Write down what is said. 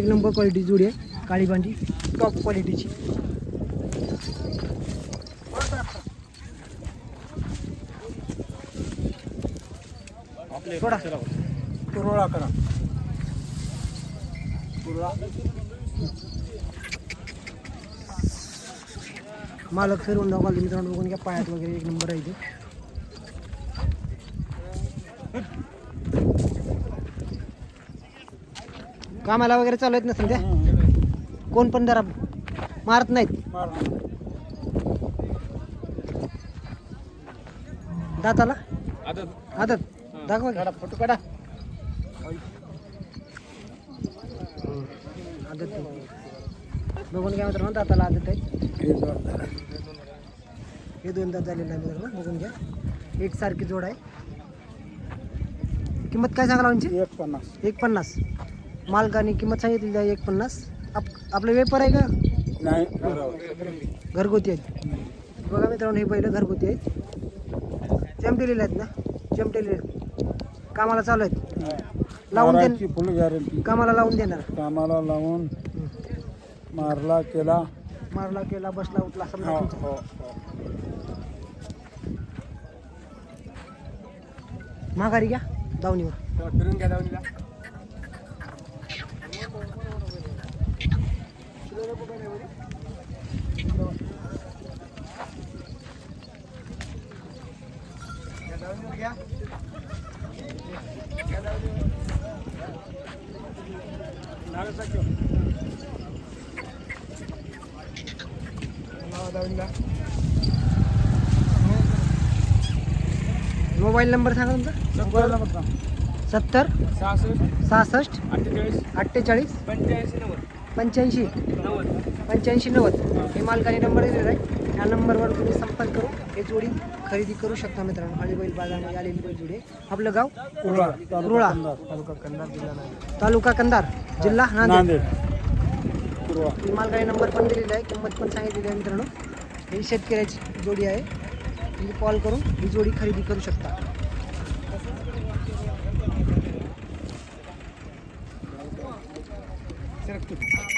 एक number quality जोडी आहे काळी भांडी टॉप क्वालिटीची करा. कुरळा मालक फिरून दाखवले मित्रांनो बघून घ्या पायात वगैरे एक नंबर आहे ते. कामाला वगैरे चालू आहेत ना सध्या? कोण पण जरा मारत नाहीत. दाताला? आदत. दाखवा की. फोटो काढा. आदत आहे. बघून घ्या मित्रांनो दाताला आदत आहे. हे दोन दात झालेलं आहे मित्रांनो बघून घ्या. एक सारखी जोड आहे. किंमत काय सांगाल म्हणजे एक पन्नास. एक पन्नास. मालकाने किंमत सांगितलेली आहे एक पन्नास. आप आपलं वेपर आहे का? नाही. घरगुती आहेत. बघा मित्रांनो हे पहिलं घरगुती आहेत. चमटेलेले आहेत ना? चमटेलेले. आहेत कामाला चालू आहेत. लावून दे मारायची फुल गॅरंटी. कामाला लावून देणार. कामाला लावून मारला केला. मारला केला बसला उठला समजा हो, तुमचा. हो, हो. माघारी घ्या दावणीवर फिरून घ्या दावणीला मोबाईल नंबर सांगा तुमचा? सत्तर. सहासष्ट. सहासष्ट. अठ्ठेचाळीस. अठ्ठेचाळीस. पंच्याऐंशी नव्वद. पंच्याऐंशी. पंच्याऐंशी नव्वद. हे मालकाने नंबर दिलेला आहे. या नंबरवर तुम्ही संपर्क करून हे जोडी खरेदी करू शकता मित्रांनो. हळी बैल बाजारमध्ये आलेली बैल जोडी. आहे. आपलं गाव? कुरळा. तालुका कंधार. जिल्हा नांदेड. तालुका कंधार जिल्हा नांदेड. ही मालकाने नंबर पण दिलेला आहे. किंमत पण सांगितलेली आहे मित्रांनो. ही शेतकऱ्याची जोडी आहे. तुम्ही कॉल करून ही जोडी खरेदी करू शकता. looking for.